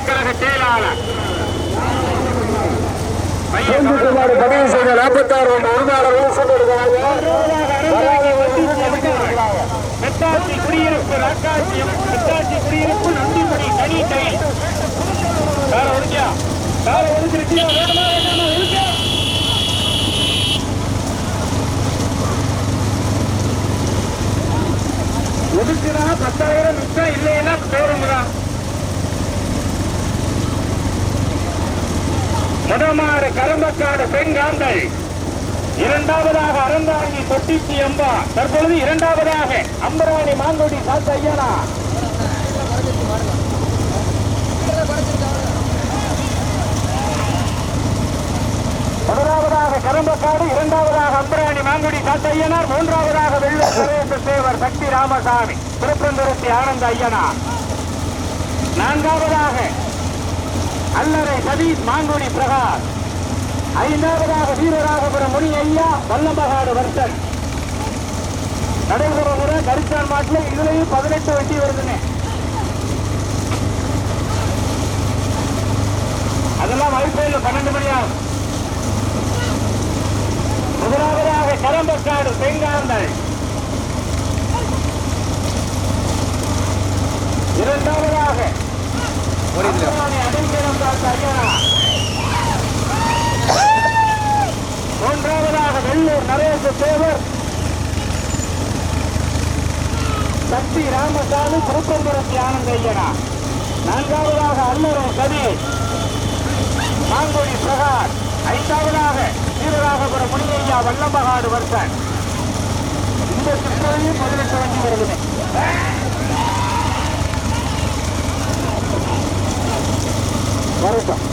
கழக செயலாளர். பதிவு செய்த நாற்பத்தாறு ஒன்று உரிமையாளர்களும் மெட்டாட்சி குடியிருப்பு ராக்காட்சியம் மெட்டாட்சி குடியிருப்பு நந்திமணி தனி தை கால ஒழிச்சா கால ஒழிச்சிருச்சியா வேணுமா வேண்டாமா ஒழிச்சா ஒதுக்குனா பத்தாயிரம் மிச்சம் இல்லைன்னா ஷோரூம் தான் முதமாறு கரம்பக்காடு பெண்காந்தல். இரண்டாவதாக அறந்தாங்கி தொட்டிச்சி அம்பா. தற்பொழுது இரண்டாவதாக அம்பராணி மாங்கொடி சாத்த ஐயனா. முதலாவதாக கரம்பக்காடு இரண்டாவதாக அம்பராணி மாங்குடி சாத்த ஐயனார் மூன்றாவதாக வெள்ள சுரேச தேவர் சக்தி ராமசாமி. திருப்பந்துரத்தி ஆனந்த ஐயனார். நான்காவதாக அல்லறை சதீஷ் மாங்குடி பிரகாஷ். ஐந்தாவதாக வீரராகபுரம் முனி ஐயா வல்லம்பகாடு வர்த்தன் நடைபெறுகிற கரிச்சான் மாட்டில் இதுலயும் பதினெட்டு வண்டி வருதுங்க அதெல்லாம் வைஃபைல பன்னெண்டு மணி ஆகும். முதலாவதாக கரம்பக்காடு செங்காந்தல் இரண்டாவதாக ஐயனா மூன்றாவதாக வெள்ளூர் நரேச தேவர். சக்தி ராமசாமி திருப்பம்புரத்தி ஆனந்த ஐயனா நான்காவதாக அல்லரை சதீஷ் மாங்குடி பிரகாஷ். ஐந்தாவதாக வீரராகபுரம் முனியையா வல்லம்பகாடு வருஷன் இந்த சுற்றுலையும் பதினெட்டு வண்டி வருதுங்க வரட்டும்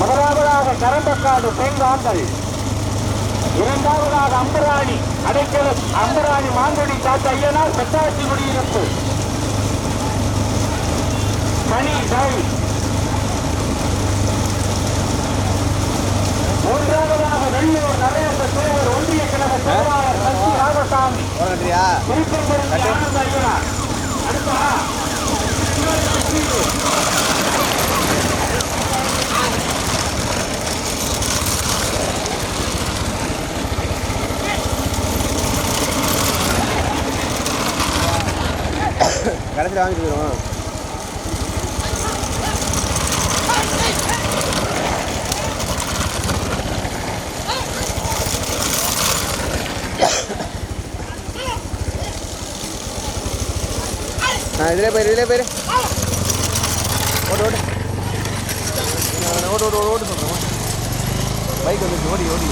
முதலாவதாக கரம்பக்காடு தேங்காந்தல் இரண்டாவதாக அம்பராணி அடைக்கலம் அம்பராணி மாங்குடி காத்த ஐயனார் பெட்டாச்சி குடியிருப்பு. மணி சாய் மூன்றாவதாக வெள்ளூர் நரேந்திர தேவர் ஒன்றிய கழக செயலாளர் சக்தி ராமசாமி. ஆனந்த ஐயனார். அடுத்தா கடைசியில் வாங்கிட்டு போயிடும் ஆ இதிலே போயிரு இதிலே போயிரு. ஓட்டு நான் ஓட்டு ஓட்டு ஓட்டு சொல்கிறேன் பைக் வந்துச்சு ஓடி ஓடி.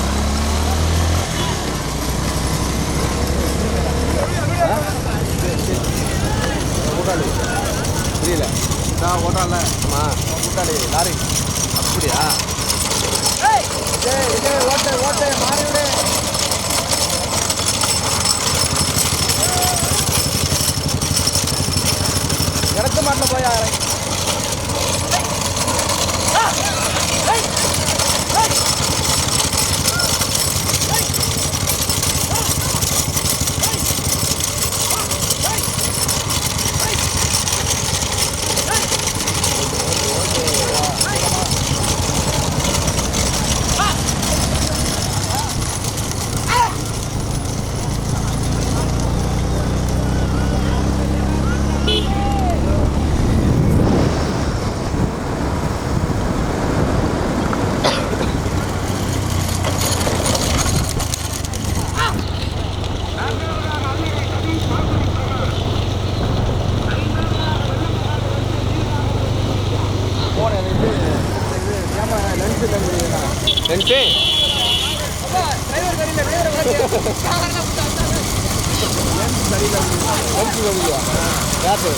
கூட்டாளி புரியல. நான் ஓட்டால ஆமாம் கூட்டாளி லாரி. அப்படியா? ஓட்டு ஓட்டு மாறி விடு. இடத்து மாட்டில் போய் ஆகிறேன் லென்ஸு யாரு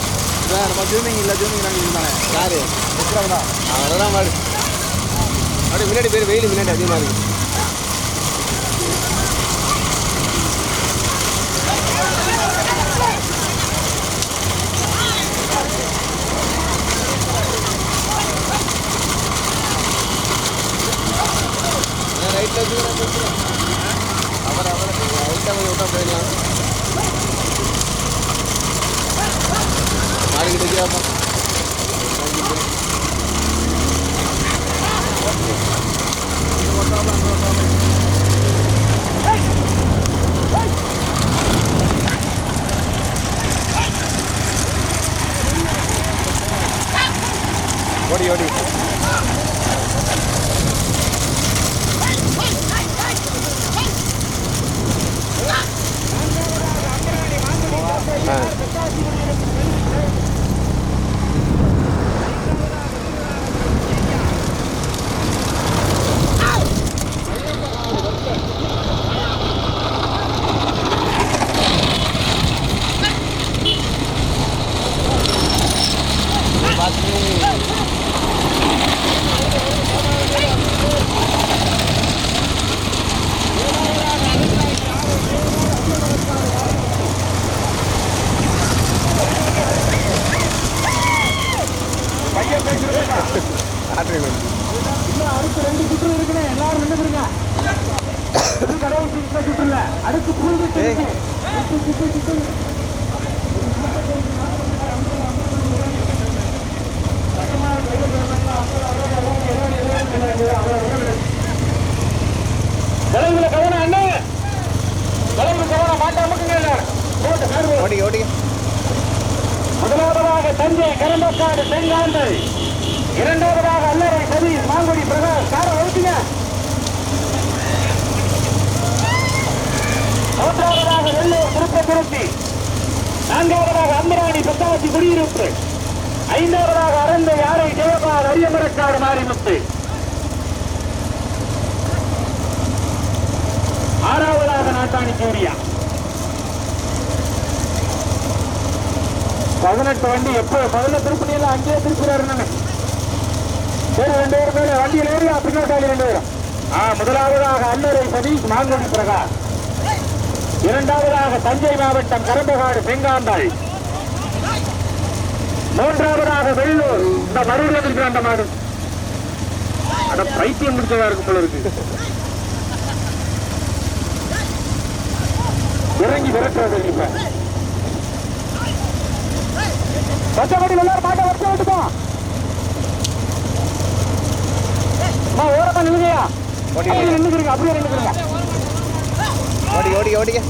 நம்ம ஜூமிங் இல்லை ஜூமிங் நாங்கள் தானே யாரு விக்ரம்டா அதெல்லாம் மாடு அப்படியே முன்னாடி பேர் வெயில் முன்னாடி அதிகமாக இருக்கு ஓடி ஓடி ஆ ஆட்ரி வந்து இன்னும் அடுத்து ரெண்டு சுற்று இருக்குண்ணே எல்லாரும் நின்றுருங்க இது கடவுள் சுற்று சுற்று இல்ல அடுத்து சுற்று. விலங்குல கவனம் அண்ணே. விலங்கு கவனம் மாட்டாமக்குங்க ஓடி ஓடி முதலாவதாக தஞ்சை கரம்பக்காடு செங்காந்தை இரண்டாவதாக அல்லறை சதீஷ் மாங்குடி பிரகாஷ் காரை ஒழுக்குங்க மூன்றாவதாக வெள்ளூர் திருப்பத்துருத்தி நான்காவதாக அம்பராணி பத்தாவத்தி குடியிருப்பு. ஐந்தாவதாக அரந்த யாரை ஜெயபால் அரியமரக்காடு மாரிமுத்து. ஆறாவதாக நாட்டாணி சூரியா. பதினெட்டு வண்டி எப்போ முதல்ல திருப்பணி எல்லாம் அங்கேயே திருப்பிடுறாரு சரி ரெண்டு பேரும் வண்டியில் ஏறி பின்னாடி ரெண்டு பேரும். ஆ முதலாவதாக அன்னரை சதீஷ் மாங்குடி பிரகாஷ். இரண்டாவதாக தஞ்சை மாவட்டம் கரம்பகாடு செங்காந்தாள் மூன்றாவதாக வெள்ளூர். இந்த மறுபடியும் இருக்கிற அந்த மாடு. அட பைத்தியம் முடிச்சதா இருக்கு போல இருக்கு. இறங்கி விரட்டுறது இப்ப. பச்சைப்படி எல்லாரும் மாட்டை வச்சு விட்டுப்போம் அம்மா ஓரமா நில்லுங்கய்யா. ஓடி அப்படியே நின்னுக்கிறீங்க அப்படியே நின்னுக்கிறீங்க ஓடி ஓடி ஓடிங்க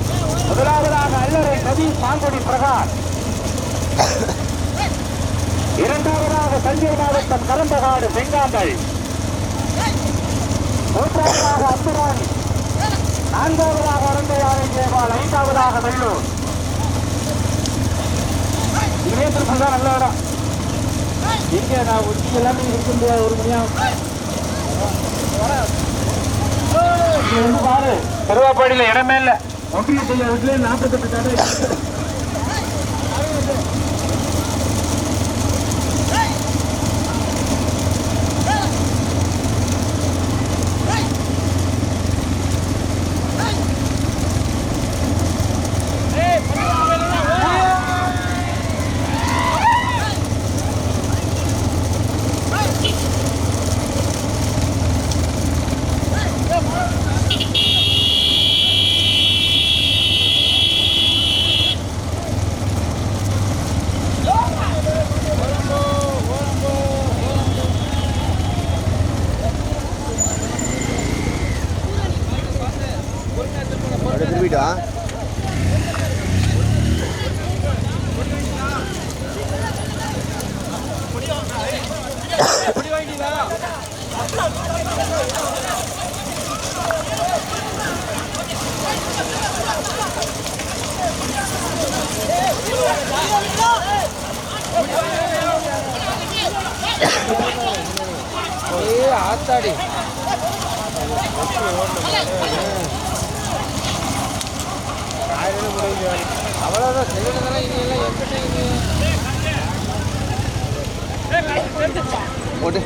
முதலாவதாக அல்லறை நதி மாங்குடி பிரகாஷ். இரண்டாவதாக தஞ்சை மாவட்டம் கரம்பகாடு செங்காந்தள் மூன்றாவதாக அம்புராணி நான்காவதாக அரண்டையாரை ஜெயபால் ஐந்தாவதாக வெள்ளூர். இதே திருப்பி தான் நல்ல இடம். இங்கே நான் உச்சி எல்லாமே இருக்க முடியாது ஒரு மணியாக பாரு திருவாப்பாடியில இடமே இல்ல. ஒன்றியத்தில் வீட்டுல நாற்பத்தெட்டு ஆத்தாடி. அவ்வளோதான் செல்லுறதெல்லாம் இனி எல்லாம் எங்கிட்ட போட்டு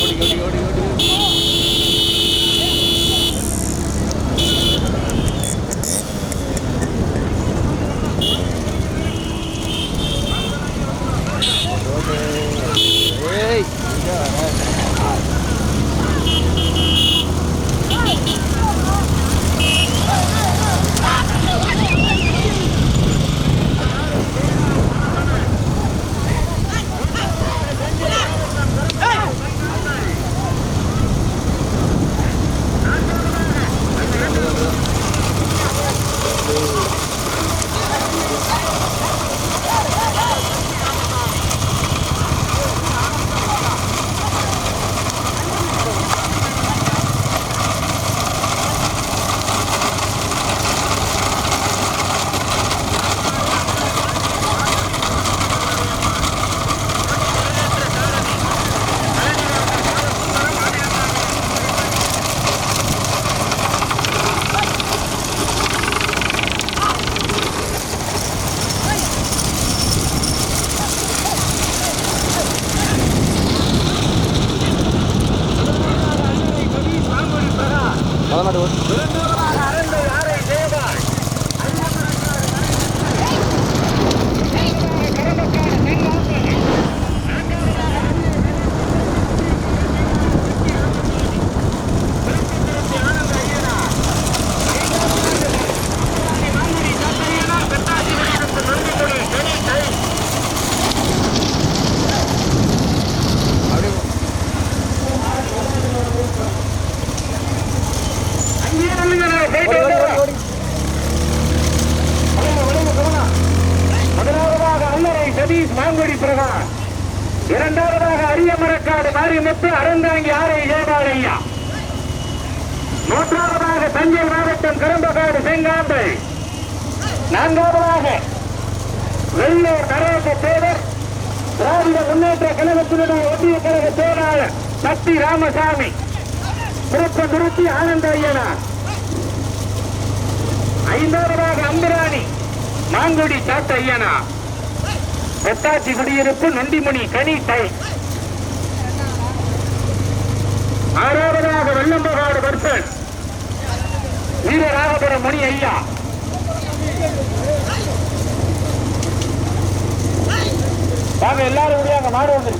ஓடி ஓடி ஓடி. ブランド மாங்குடி பிரகாஷ் இரண்டாவதாக அரியமரக்காடு மாரிமுத்து அறந்தாங்கி ஆரை ஜெயபாலையா மூன்றாவதாக தஞ்சை மாவட்டம் கரும்பகாடு செங்காம்பை நான்காவதாக வெள்ளூர் நரேச தேவர் திராவிட முன்னேற்ற கழகத்தினுடைய ஒன்றிய கழக செயலாளர் சக்தி ராமசாமி. திருப்ப திருச்சி ஆனந்த ஐயனா. ஐந்தாவதாக அம்பிராணி மாங்குடி சாத்த ஐயனா. பொட்டாச்சி குடியிருப்பு நொண்டிமணி கனி டை ஆறாவதாக வெள்ளம்பகாடு பர்சன். வீரராகபுரம் மணி ஐயா. வாங்க எல்லாரும் விடியாங்க மாடு வந்து.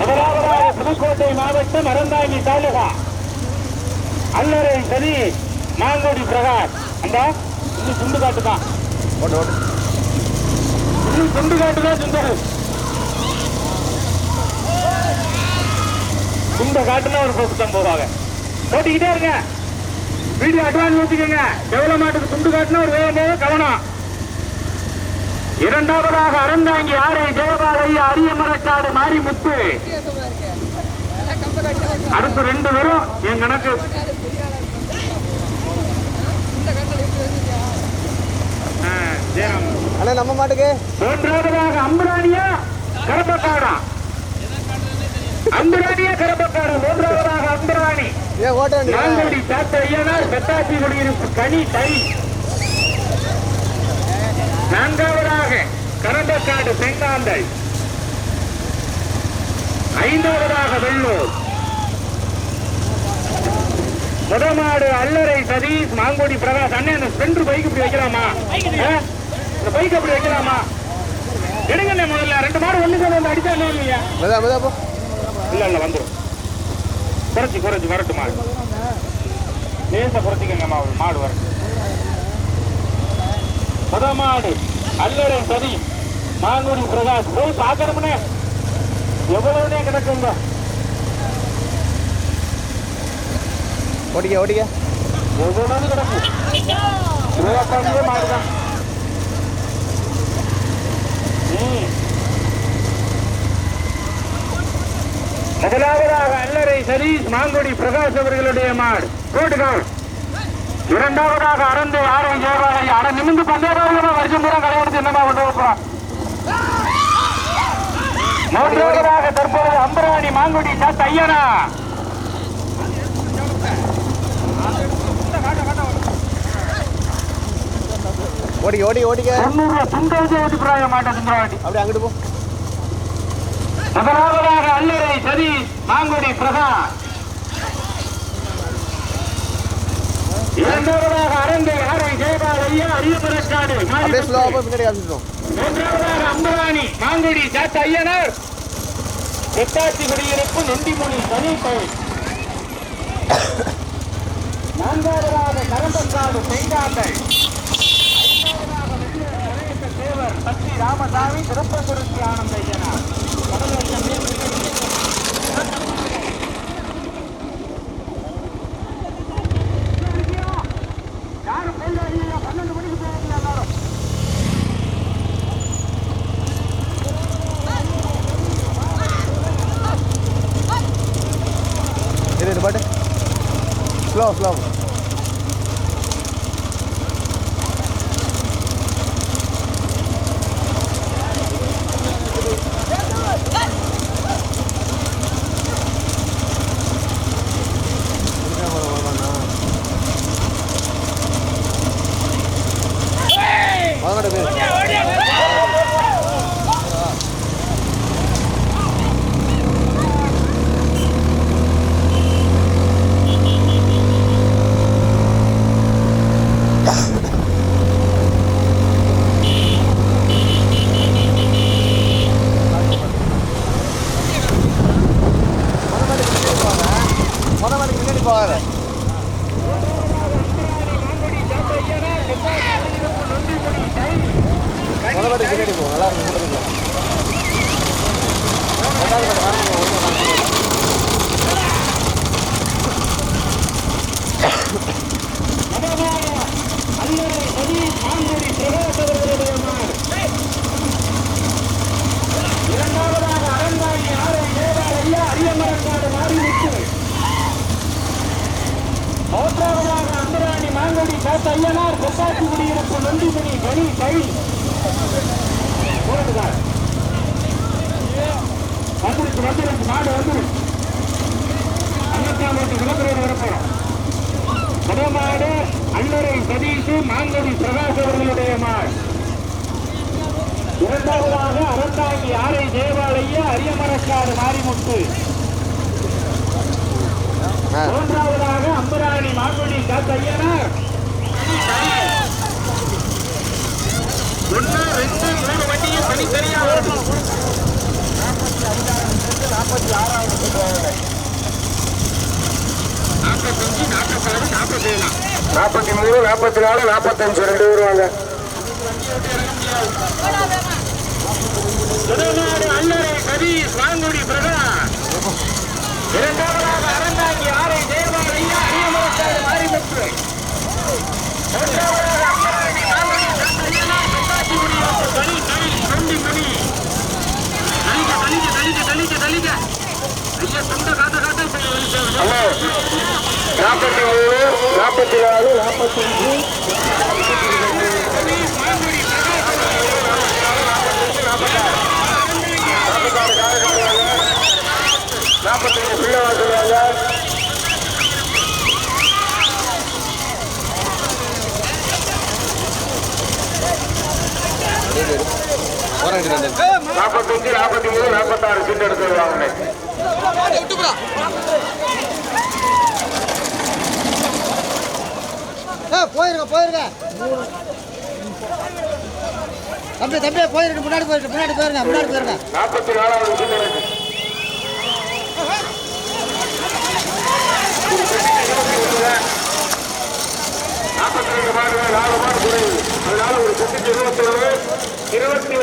முதலாவதாக புதுக்கோட்டை மாவட்டம் அறந்தாங்கி தாலுகா. அல்லரை சரி மாங்கோடி பிரகாஷ். அந்த இன்னும் துண்டு காட்டு தான் ஓட்டு ஓட்டு. இன்னும் துண்டு காட்டு தான் சுந்தரு காட்டுனா ஒரு போவாங்க. போட்டிக்கிட்டே இருங்க. வீடியோ அட்வான்ஸ் வச்சுக்கோங்க. துண்டு காட்டுனா ஒரு வேகம் போக கவனம். இரண்டாவதாக அறந்தாங்கி ஆரை ஜெயபாலையா மாறி முத்து அடுத்து ரெண்டு பேரும் என் கணக்கு. அண்ணா நம்ம மாட்டுக்கு. மூன்றாவதாக அம்பராணியா கரப்பக்காடா. அம்பராணியா கரப்பக்காடா. மூன்றாவதாக அம்பராணி. ஏன் ஓட்ட நாங்கடி சாத்த ஐயனார் பெத்தாச்சி குடியிருப்பு கனி தை. நான்காவதாக கரம்பக்காடு செங்காந்தை. ஐந்தாவதாக வெள்ளூர். முதமாடு அல்லறை சதீஷ் மாங்குடி பிரகாஷ் அண்ணன் இந்த ஸ்பெண்டர் பைக் இப்படி வைக்கலாமா? இந்த பைக் அப்படி வைக்கலாமா? எடுங்கண்ணே முதல்ல. ரெண்டு மாடு ஒண்ணு சேர்ந்து வந்து அடிச்சா என்ன இல்ல இல்ல வந்துடும் குறைச்சி குறைச்சி வரட்டு மாடு. லேசா குறைச்சிக்கங்க மாடு மாடு வரட்டு. முத மாடு அல்லறை சதி மாங்குடி பிரகாஷ் போய் பார்க்கணும்னே எவ்வளவுனே கிடக்குங்க? ஓடிக்க ஓடிக்க. முதலாவதாக அல்லரை சதீஷ் மாங்குடி பிரகாஷ் அவர்களுடைய மாடு. கோட்டுகால் இரண்டாவதாக அறந்து ஆரை ஜெயபாலை அட நிமிந்து பந்தேராக வருஷம் பூரா கலையெடுத்து என்னமா கொண்டு போறோம் மூன்றாவதாக தற்போது அம்பராணி மாங்குடி சாத்த ஐயனா. ஓடிக்க ஓடிக்க. ஓடிக்க துண்டோஜி ஓட்டி பிராய மாட்டேன் அப்படியே அங்கிட்டு போ. முதலாவதாக அல்லறை சதி மாங்குடி பிரகாஷ். இரண்டாவதாக அரங்கை ஆரை ஜெயபால் ஐயா அரியபுரக்காடு அப்படியே ஸ்லோவாக போய் பின்னாடி காமிச்சிட்டோம் மூன்றாவதாக அம்பராணி மாங்குடி சாத்த ஐயனார். எட்டாட்சி குடியிருப்பு நொண்டிமொழி தனிப்பை நான்காவதாக கரம்பக்காடு நரேச தேவர் ராமசாமி திருப்பங்குறிச்சி ஆனந்த ஐயனார் வாங்கடா பேர் மாறிவிட்டு மூன்றாவதாக அந்தராணி மாங்கடி காத்த ஐயனார் பொட்டாசி குடியிருப்பு நொண்டிமணி கனி கழி போடுகிறார் வந்துருச்சு வந்துருச்சு மாடு வந்துருச்சு அன்னத்தாமட்டு விளம்பரம் வரப்போறோம் முதமாடு அன்னரை சதீஷ் மாங்கடி பிரகாஷ் அவர்களுடைய மாடு இரண்டாவதாக அறந்தாங்கி ஆரை தேவாலய அரியமரக்காடு மாரிமுத்து. மூன்றாவதாக அம்பராணி மாங்குடி காத்தையனார் ஒன்று ரெண்டு மூணு வண்டியும் தனித்தனியா வருது நாற்பத்தி ஆறாவது நாற்பத்தஞ்சு நாற்பத்தி மூணு நாற்பத்தி நாலு நாற்பத்தஞ்சு. ரெண்டு மாங்குடி பிரகாஷ் இரண்டாவதாக அறந்தாங்கி ஆரை தேவாலய அரியமரக்காடு மாரிமுத்து. மூன்றாவதாக அம்பராணி மாங்குடி காத்தையனார் பொட்டாசி குடியிருப்பு கனி கனி தொண்டி மணி. தலிக்க தலிக்க தலிக்க தலிக்க தலிக்க ஐயா சொந்த காத்த காத்த ஹலோ நாற்பத்தி மூணு நாற்பத்தி நாலு நாற்பத்தஞ்சு நாற்பத்தஞ்சு பிள்ளை நாற்பத்தஞ்சு நாற்பத்தி மூணு நாற்பத்தாறு சீட் எடுத்துருவாங்க போயிருங்க போயிருங்க. தம்பி தம்பி போயிருக்கு முன்னாடி போயிருக்கு முன்னாடி போயிருங்க முன்னாடி போயிருங்க. நாற்பத்தி நாலாவது நாற்பத்தி ரெண்டு மாடு நாலு மாடு குறையுது அதனால ஒரு செட்டுக்கு இருபத்தி இருபத்தி